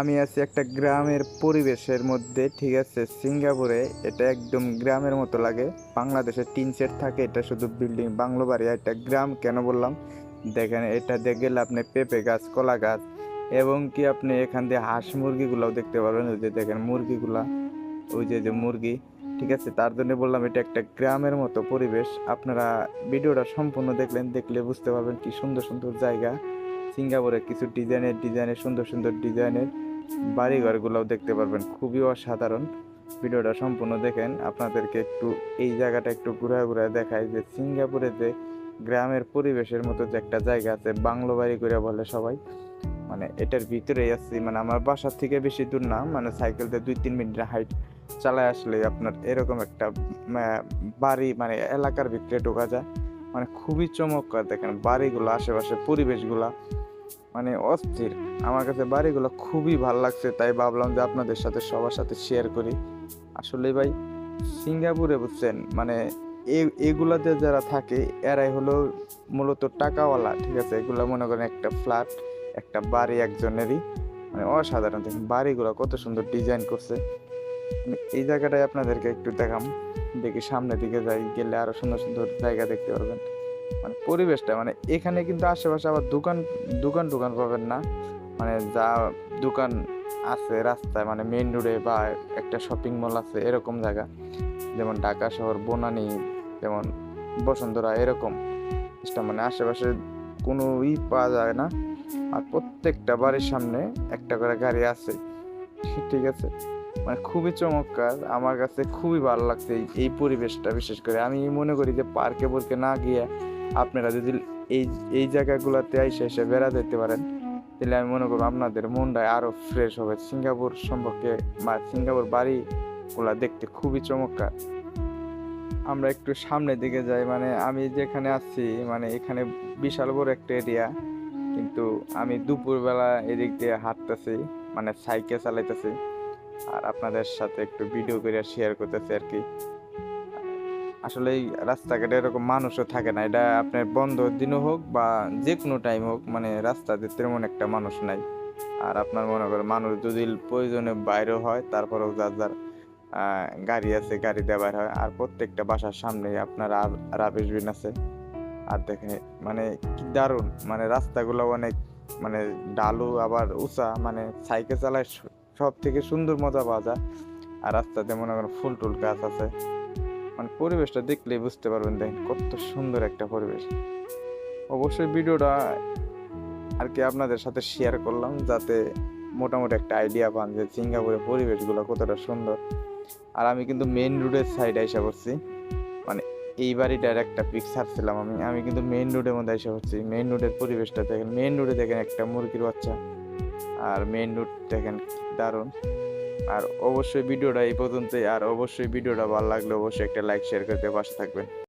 আমি আছি একটা গ্রামের পরিবেশের মধ্যে, ঠিক আছে? সিঙ্গাপুরে এটা একদম গ্রামের মতো লাগে। বাংলাদেশে টিন সেট থাকে, এটা শুধু বিল্ডিং। বাংলো বাড়ি এটা গ্রাম, কেন বললাম? দেখেন, এটা দেখে গেলে আপনি পেঁপে গাছ, কলা গাছ, এবং কি আপনি এখান দিয়ে হাঁস মুরগিগুলোও দেখতে পারবেন। ওই যে দেখেন মুরগিগুলা, ওই যে যে মুরগি, ঠিক আছে? তার জন্য বললাম, এটা একটা গ্রামের মতো পরিবেশ। আপনারা ভিডিওটা সম্পূর্ণ দেখলেন, দেখলে বুঝতে পারবেন কি সুন্দর সুন্দর জায়গা। সিঙ্গাপুরে কিছু ডিজাইনের ডিজাইনের, সুন্দর সুন্দর ডিজাইনের বাড়িঘরগুলোও দেখতে পারবেন। খুবই অসাধারণ। ভিডিওটা সম্পূর্ণ দেখেন। আপনাদেরকে একটু এই জায়গাটা একটু ঘুরে ঘুরে দেখায় যে সিঙ্গাপুরে যে গ্রামের পরিবেশের মতো যে একটা জায়গা আছে, বাংলো বাড়ি করে বলে সবাই। মানে এটার ভিতরেই আছি। মানে আমার বাসার থেকে বেশি দূর না মানে সাইকেলতে দুই তিন মিনিটের হাইট চালায় আসলে আপনার এরকম একটা বাড়ি মানে এলাকার ভিতরে ঢোকা যায়। মানে খুবই চমৎকার। দেখেন বাড়িগুলো, আশেপাশে পরিবেশগুলা মানে অস্থির। আমার কাছে বাড়িগুলো খুবই ভালো লাগছে, তাই ভাবলাম যে আপনাদের সাথে, সবার সাথে শেয়ার করি। আসলে ভাই, সিঙ্গাপুরে বুঝছেন মানে এগুলাতে যারা থাকে, এরাই হলো মূলত টাকাওয়ালা, ঠিক আছে? এগুলা মনে করেন একটা ফ্ল্যাট একটা বাড়ি একজনেরই। মানে অসাধারণ, দেখেন বাড়িগুলো কত সুন্দর ডিজাইন করছে। এই জায়গাটাই আপনাদেরকে একটু দেখাম, দেখি সামনের দিকে যাই, গেলে আরও সুন্দর সুন্দর জায়গা দেখতে পারবেন। মানে পরিবেশটা মানে এখানে কিন্তু আশেপাশে আবার দোকান দোকান টোকান পাবেন না। মানে যা দোকান আছে রাস্তায় মানে মেইন রোডে বা একটা শপিং মল আছে, এরকম জায়গা। যেমন ঢাকা শহর, বনানি, যেমন বসুন্ধরা এরকম। মানে আশেপাশে কোনো ই পাওয়া যায় না। আর প্রত্যেকটা বাড়ির সামনে একটা করে গাড়ি আছে। ঠিক আছে? মানে খুবই চমৎকার। আমার কাছে খুবই ভালো লাগছে এই- পরিবেশটা বিশেষ করে। আমি মনে করি যে পার্কে পার্কে না গিয়ে আপনারা যদি এই এই জায়গাগুলোতে এসে এসে বেড়া যেতে পারেন, তাহলে আমি মনে করব আপনাদের মনটা আরও ফ্রেশ হবে। সিঙ্গাপুর সম্পর্কে বা সিঙ্গাপুর বাড়িগুলা দেখতে খুবই চমৎকার। আমরা একটু সামনের দিকে যাই মানে আমি যেখানে আছি মানে এখানে বিশাল বড় একটা এরিয়া কিন্তু আমি দুপুরবেলা এদিক দিয়ে হাঁটতেছি মানে সাইকেল চালাইতেছি, আর আপনাদের সাথে একটু ভিডিও করে শেয়ার করতেছি আর কি। আসলে রাস্তাঘাটে এরকম মানুষও থাকে না। এটা আপনার বন্ধ দিনও হোক বা যে কোনো টাইম হোক মানে রাস্তাতে তেমন একটা মানুষ নাই। আর আপনার মনে করেন, মানুষ যদি প্রয়োজনে বাইরেও হয়, তারপরেও যার যার গাড়ি আছে, গাড়ি দেওয়ার হয়। আর প্রত্যেকটা বাসার সামনে আপনার রাবিশ বিন আছে। আর দেখেন মানে কি দারুণ মানে রাস্তাগুলো অনেক মানে ডালু আবার উঁচা মানে সাইকেল চালায় সব থেকে সুন্দর মজা পাওয়া যায়। আর রাস্তাতে মনে করেন ফুল টুল গাছ আছে। মানে পরিবেশটা দেখলেই বুঝতে পারবেন দেখেন কত সুন্দর একটা পরিবেশ। অবশ্যই ভিডিওটা আর কি আপনাদের সাথে শেয়ার করলাম যাতে মোটামুটি একটা আইডিয়া পান যে সিঙ্গাপুরের পরিবেশগুলো কতটা সুন্দর। আর আমি কিন্তু মেইন রোডের সাইডে এসে পড়ছি। মানে এই বাড়িটার একটা পিক ছাড়ছিলাম আমি। আমি কিন্তু মেইন রোডের মধ্যে এসে পড়ছি। মেইন রোডের পরিবেশটা দেখেন। মেইন রোডে দেখেন একটা মুরগির বাচ্চা। আর মেইন রোড দেখেন দারুণ। আর অবশ্যই ভিডিওটা এই পর্যন্তই, আর অবশ্যই ভিডিওটা ভালো লাগলে অবশ্যই একটা লাইক শেয়ার করতে পাশে থাকবেন।